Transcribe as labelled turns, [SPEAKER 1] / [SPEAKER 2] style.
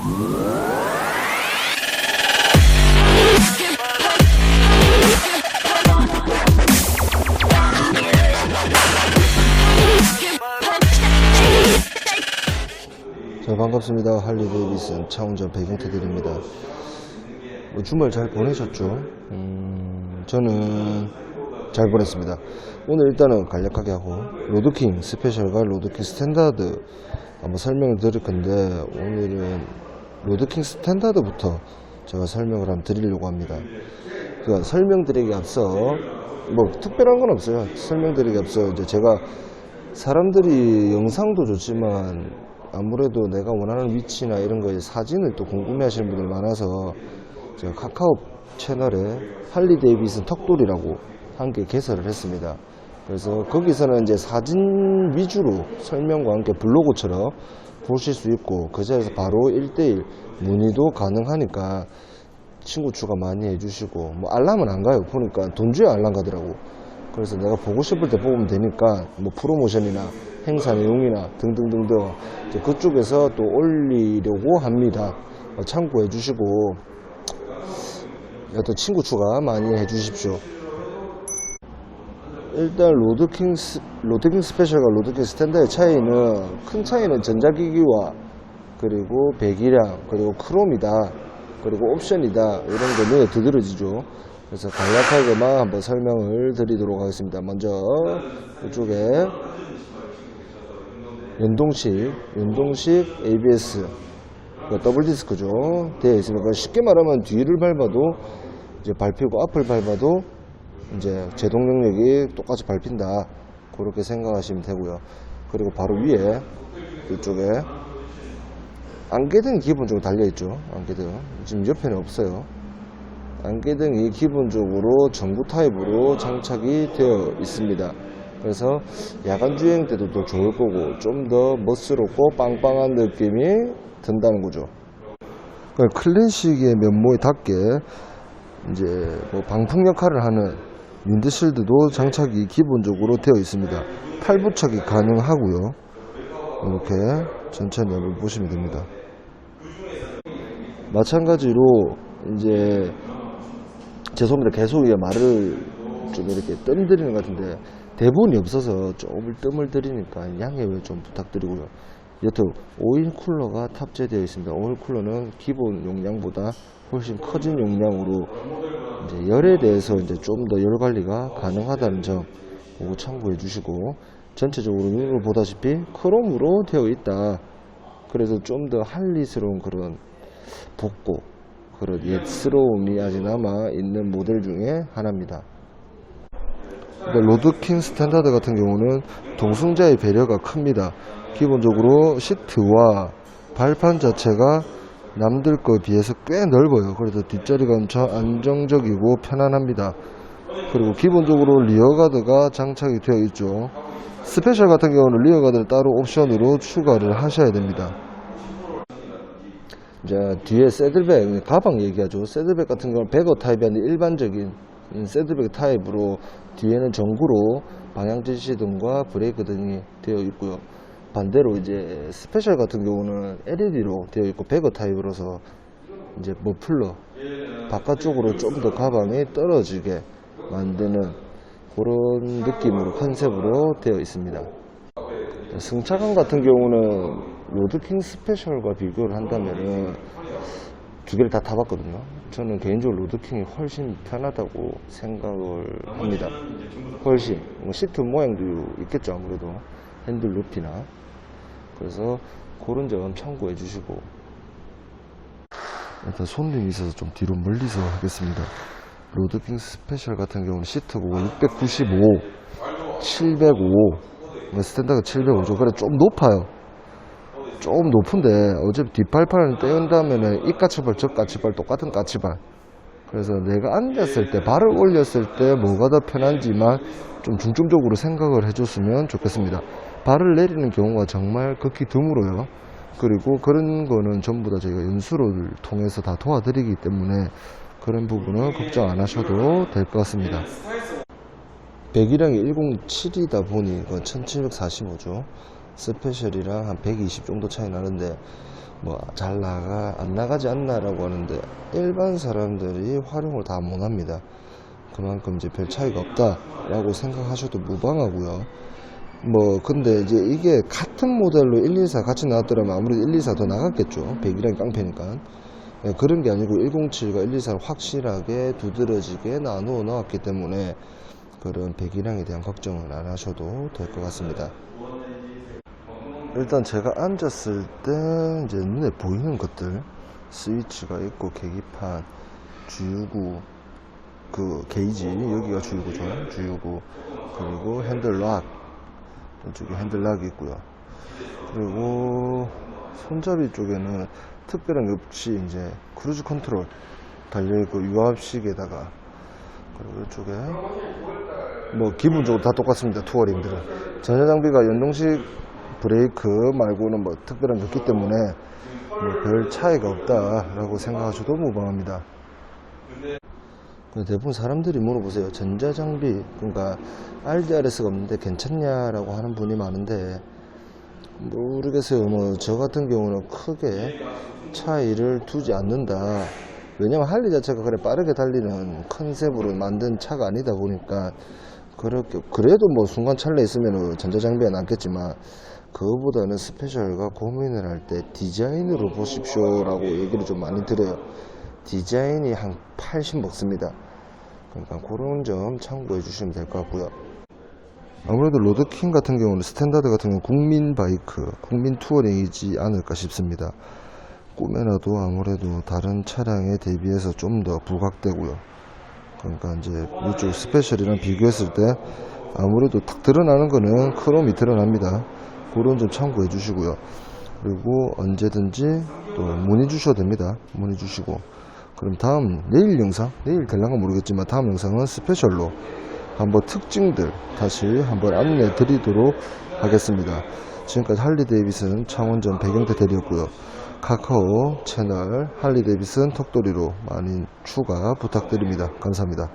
[SPEAKER 1] 자 반갑습니다. 할리 데이비슨 차운전 배경태 드립니다. 뭐 주말 잘 보내셨죠? 음, 저는 잘 보냈습니다. 오늘 일단은 간략하게 하고 로드킹 스페셜과 로드킹 스탠다드 한번 설명을 드릴 건데 오늘은 로드킹 스탠다드부터 제가 설명을 한번 드리려고 합니다 그 설명드리기 앞서 뭐 특별한 건 없어요 설명드리기 앞서 이제 제가 사람들이 영상도 좋지만 아무래도 내가 원하는 위치나 이런 거에 사진을 또 궁금해 하시는 분들 많아서 제가 카카오 채널에 할리 데이비슨 턱돌이라고 한개 개설을 했습니다. 그래서 거기서는 이제 사진 위주로 설명과 함께 블로그처럼 보실 수 있고 그 자리에서 바로 1대1 문의도 가능하니까 친구 추가 많이 해주시고 뭐 알람은 안 가요. 보니까 돈 줘야 알람 가더라고. 그래서 내가 보고 싶을 때 보면 되니까 뭐 프로모션이나 행사 내용이나 등등등등 그쪽에서 또 올리려고 합니다. 어, 참고해 주시고 또 친구 추가 많이 해 주십시오 일단 로드킹 스, 로드킹 스페셜과 로드킹 스탠다의 차이는 큰 차이는 전자기기와 그리고 배기량 그리고 크롬이다 그리고 옵션이다 이런 거 눈에 두드러지죠. 그래서 간략하게만 한번 설명을 드리도록 하겠습니다. 먼저 이쪽에 연동식 연동식 ABS 그 더블 디스크죠. 되어 있으니까 쉽게 말하면 뒤를 밟아도 이제 밟히고 앞을 밟아도 이제 제동 영역이 똑같이 밟힌다. 그렇게 생각하시면 되고요. 그리고 바로 위에 이쪽에 안개등이 기본적으로 달려있죠. 안개등. 지금 옆에는 없어요. 안개등이 기본적으로 전구 타입으로 장착이 되어 있습니다. 그래서 야간 주행 때도 더 좋을 거고 좀 더 멋스럽고 빵빵한 느낌이 든다는 거죠. 그러니까 클래식의 면모에 닿게 이제 뭐 방풍 역할을 하는 윈드실드도 장착이 기본적으로 되어 있습니다. 탈부착이 가능하고요. 이렇게 천천히 한번 보시면 됩니다. 마찬가지로 이제 죄송합니다. 계속 이게 말을 좀 이렇게 뜸들이는 것 같은데 대본이 없어서 조금 뜸을 들이니까 양해를 좀 부탁드리고요. 여튼 5인 쿨러가 탑재되어 있습니다. 5인 쿨러는 기본 용량보다 훨씬 커진 용량으로 이제 열에 대해서 이제 좀 더 열 관리가 가능하다는 점 그거 참고해 주시고 전체적으로 눈으로 보다시피 크롬으로 되어 있다 그래서 좀 더 할리스러운 그런 복고 그런 옛스러움이 아직 남아 있는 모델 중에 하나입니다. 로드킹 스탠다드 같은 경우는 동승자의 배려가 큽니다. 기본적으로 시트와 발판 자체가 남들 거에 비해서 꽤 넓어요. 그래서 뒷자리가 엄청 안정적이고 편안합니다. 그리고 기본적으로 리어가드가 장착이 되어 있죠. 스페셜 같은 경우는 리어가드를 따로 옵션으로 추가를 하셔야 됩니다. 이제 뒤에 새들백 가방 얘기하죠 새들백 같은 경우는 배거 타입이 아닌 일반적인 새들백 타입으로 뒤에는 전구로 방향 지시 등과 브레이크 등이 되어 있고요 반대로 이제 스페셜 같은 경우는 LED로 되어 있고 배거 타입으로서 이제 머플러 바깥쪽으로 좀 더 가방이 떨어지게 만드는 그런 느낌으로 컨셉으로 되어 있습니다 승차감 같은 경우는 로드킹 스페셜과 비교를 한다면은 두 개를 다 타봤거든요. 저는 개인적으로 로드킹이 훨씬 편하다고 생각을 합니다. 훨씬 뭐 시트 모양도 있겠죠 아무래도 핸들 높이나 그래서 그런 점 참고해 주시고 일단 손님이 있어서 좀 뒤로 멀리서 하겠습니다. 로드킹 스페셜 같은 경우는 시트 고가 695, 705뭐 스탠다가 705죠. 그래 좀 높아요. 좀 높은데 어차피 뒷발판을 떼운다면은 이 까치발 저 까치발 똑같은 까치발. 그래서 내가 앉았을 때 발을 올렸을 때 뭐가 더 편한지만 좀 중점적으로 생각을 해줬으면 좋겠습니다. 발을 내리는 경우가 정말 극히 드물어요. 그리고 그런 거는 전부 다 저희가 연수를 통해서 다 도와드리기 때문에 그런 부분은 걱정 안 하셔도 될 것 같습니다. 배기량이 107이다 보니 1745죠. 스페셜이랑 한 120 정도 차이 나는데 뭐 잘 나가 안 나가지 않나라고 하는데 일반 사람들이 활용을 다 못 합니다. 그만큼 이제 별 차이가 없다라고 생각하셔도 무방하고요. 뭐 근데 이제 이게 같은 모델로 114 같이 나왔더라면 아무래도 124더 나갔겠죠. 100이랑 깡패니까. 예, 그런 게 아니고 107과 124를 확실하게 두드러지게 나누어 나왔기 때문에 그런 배기량에 대한 걱정은 안 하셔도 될 것 같습니다. 일단 제가 앉았을 때 이제 눈에 보이는 것들 스위치가 있고 계기판 주유구 그 게이지 여기가 주유구죠 주유구 그리고 핸들 락 이쪽에 핸들락이 있고요. 그리고 손잡이 쪽에는 특별한 게 없이 이제 크루즈 컨트롤 달려있고 유압식에다가 그리고 이쪽에 뭐 기본적으로 다 똑같습니다. 투어링들은. 전자 장비가 연동식 브레이크 말고는 뭐 특별한 게 없기 때문에 뭐 별 차이가 없다라고 생각하셔도 무방합니다. 근데 대부분 사람들이 물어보세요. 전자장비, 그러니까 RDRS가 없는데 괜찮냐라고 하는 분이 많은데 모르겠어요. 뭐 저 같은 경우는 크게 차이를 두지 않는다. 왜냐면 할리 자체가 그래 빠르게 달리는 컨셉으로 만든 차가 아니다 보니까 그렇게 그래도 뭐 순간 찰나 있으면 전자장비가 남겠지만 그거보다는 스페셜과 고민을 할 때 디자인으로 보십시오라고 얘기를 좀 많이 드려요. 디자인이 한 80 먹습니다. 그러니까 그런 점 참고해 주시면 될 것 같고요. 아무래도 로드킹 같은 경우는 스탠다드 같은 경우는 국민 바이크, 국민 투어링이지 않을까 싶습니다. 꾸며놔도 아무래도 다른 차량에 대비해서 좀 더 부각되고요. 그러니까 이제 이쪽 스페셜이랑 비교했을 때 아무래도 탁 드러나는 거는 크롬이 드러납니다. 그런 점 참고해 주시고요. 그리고 언제든지 또 문의 주셔도 됩니다. 문의 주시고. 그럼 다음 내일 영상, 내일 될랑가 모르겠지만 다음 영상은 스페셜로 한번 특징들 다시 한번 안내 드리도록 하겠습니다. 지금까지 할리 데이비슨 창원전 배경태 대리였고요. 카카오 채널 할리 데이비슨 턱도리로 많이 추가 부탁드립니다. 감사합니다.